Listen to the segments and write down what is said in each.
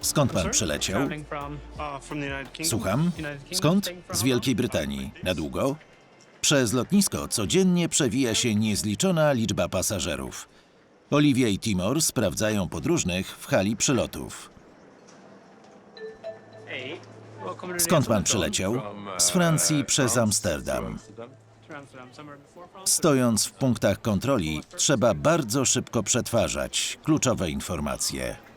Skąd pan przyleciał? Uh. Słucham? Skąd? Z Wielkiej Brytanii. Na długo? Przez lotnisko codziennie przewija się niezliczona liczba pasażerów. Olivia i Timor sprawdzają podróżnych w hali przylotów. Skąd pan przyleciał? Z Francji przez Amsterdam. Stojąc w punktach kontroli, trzeba bardzo szybko przetwarzać kluczowe informacje.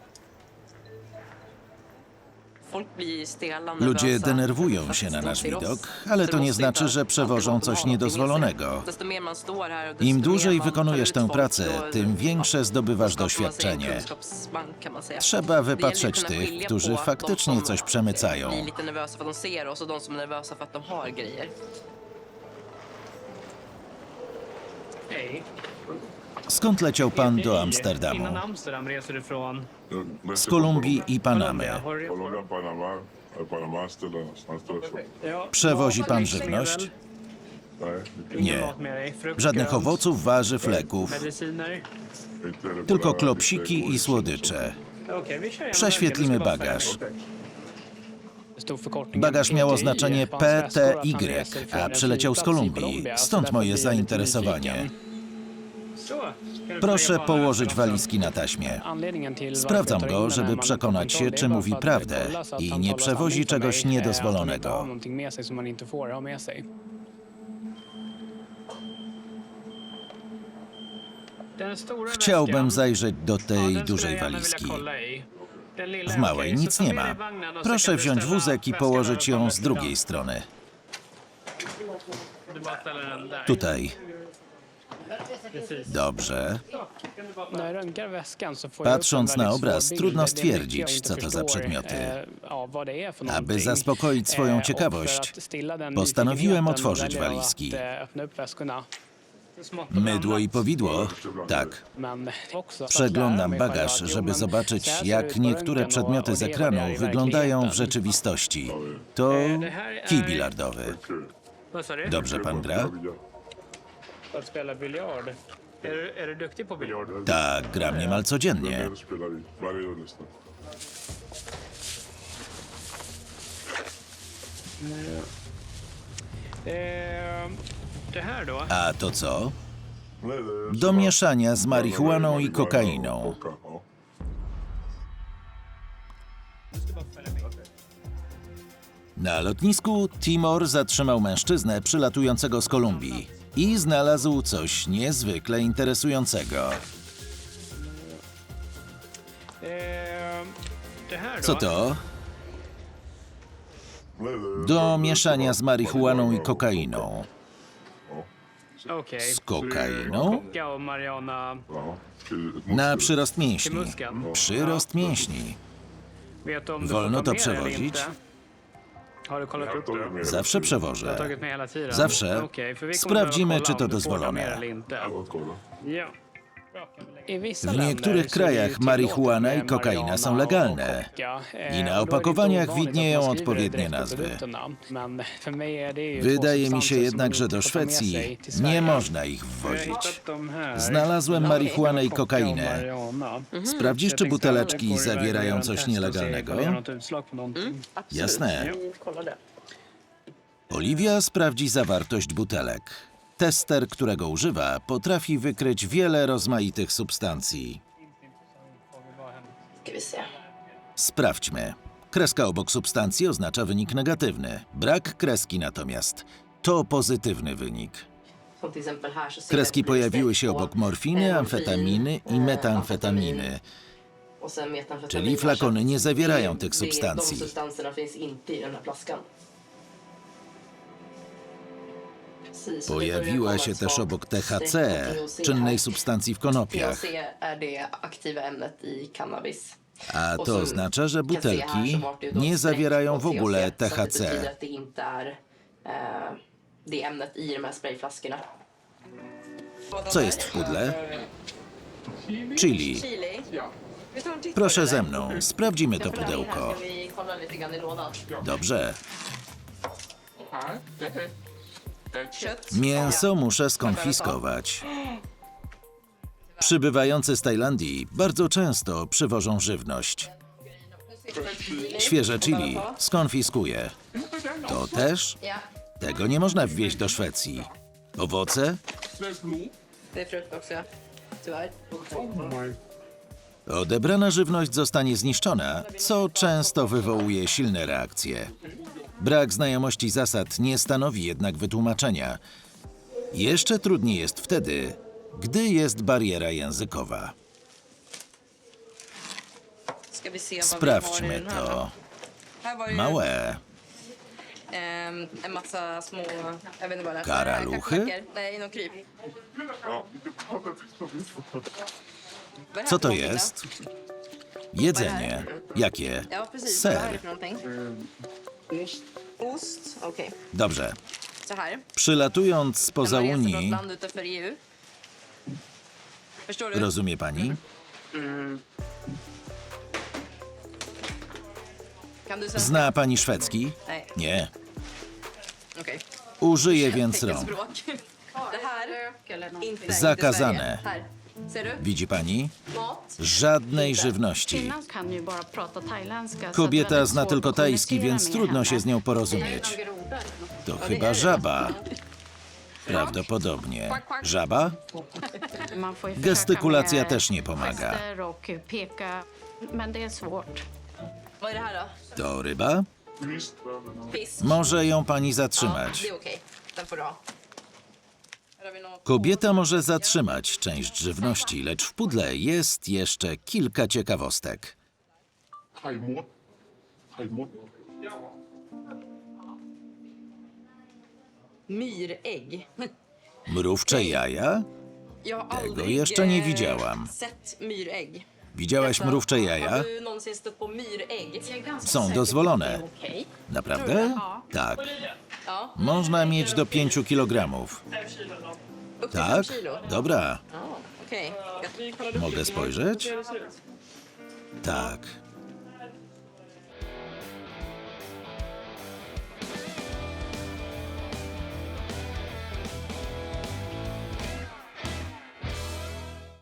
Ludzie denerwują się na nasz widok, ale to nie znaczy, że przewożą coś niedozwolonego. Im dłużej wykonujesz tę pracę, tym większe zdobywasz doświadczenie. Trzeba wypatrzeć tych, którzy faktycznie coś przemycają. Hej. Skąd leciał pan do Amsterdamu? Z Kolumbii i Panamy. Przewozi pan żywność? Nie. Żadnych owoców, warzyw, leków, tylko klopsiki i słodycze. Prześwietlimy bagaż. Bagaż miał oznaczenie PTY, a przyleciał z Kolumbii. Stąd moje zainteresowanie. Proszę położyć walizki na taśmie. Sprawdzam go, żeby przekonać się, czy mówi prawdę i nie przewozi czegoś niedozwolonego. Chciałbym zajrzeć do tej dużej walizki. W małej nic nie ma. Proszę wziąć wózek i położyć ją z drugiej strony. Tutaj. Dobrze. Patrząc Patrząc na obraz, trudno stwierdzić, co to za przedmioty. Aby zaspokoić swoją ciekawość, postanowiłem otworzyć walizki. Och Mydło i powidło? Tak. Przeglądam bagaż, żeby zobaczyć, jak niektóre przedmioty z ekranu wyglądają w rzeczywistości. To kij bilardowy. Dobrze pan gra? Att spela biljard. Är du, är du duktig på biljard? Tak, gram niemal codziennie. Det spelar vi varje dag nästan. Eh, det här då? A to co? Nej, det är Do mieszania z marihuaną i kokainą. och koka, ja. Na lotnisku Timor zatrzymał mężczyznę przylatującego z Kolumbii i znalazł coś niezwykle interesującego. Eh, då? Co to? Do mieszania z marihuaną i kokainą. Z kokainą? Na przyrost mięśni. Przyrost mięśni. Wolno to przewozić? Zawsze przewożę. tiden? Zawsze. Sprawdzimy, czy to dozwolone. W niektórych krajach marihuana i kokaina są legalne i na opakowaniach widnieją odpowiednie nazwy. Wydaje mi się jednak, że do Szwecji nie można ich wwozić. Znalazłem marihuanę i kokainę. Sprawdzisz, czy buteleczki zawierają coś nielegalnego? Jasne. Oliwia sprawdzi zawartość butelek. Tester, którego używa, potrafi wykryć wiele rozmaitych substancji. Sprawdźmy. Kreska obok substancji oznacza wynik negatywny. Brak kreski natomiast to pozytywny wynik. Kreski pojawiły się obok morfiny, morfin, amfetaminy i metamfetaminy. Czyli flakony nie zawierają tych substancji. Pojawiła się też obok THC, czynnej substancji w konopiach. Cannabis. A to oznacza, że butelki nie zawierają w ogóle THC, eh. Co jest w pudle? Chili. Proszę ze mną, sprawdzimy to pudełko. Dobrze. Mięso muszę skonfiskować. Przybywający z Tajlandii bardzo często przywożą żywność. Świeże chili skonfiskuję. To też? Tego nie można wwieźć do Szwecji. Owoce? Odebrana żywność zostanie zniszczona, co często wywołuje silne reakcje. Brak znajomości zasad nie stanowi jednak wytłumaczenia. Jeszcze trudniej jest wtedy, gdy jest bariera językowa. Sprawdźmy to. Małe. Karaluchy? Co to jest? Jedzenie. Jakie? Ser. Dobrze. Przylatując spoza Unii, rozumie pani? Svenska? Zna pani szwedzki? Nie. Użyję więc rąk. Zakazane. Widzi pani? Mat. Żadnej żywności. Kobieta zna tylko tajski, więc trudno się z nią porozumieć. To chyba żaba. Prawdopodobnie. Żaba? Gestykulacja też nie pomaga. To ryba? Może ją pani zatrzymać. Kobieta może zatrzymać część żywności, lecz w pudle jest jeszcze kilka ciekawostek. Myrägg. Mrówcze jaja? Tego jeszcze nie eh, widziałam. sett. Widziałaś mrówcze jaja? Są dozwolone. Naprawdę? Tak. Można mieć do 5 kilogramów. Upp till Tak? Dobra. Mogę spojrzeć? Tak.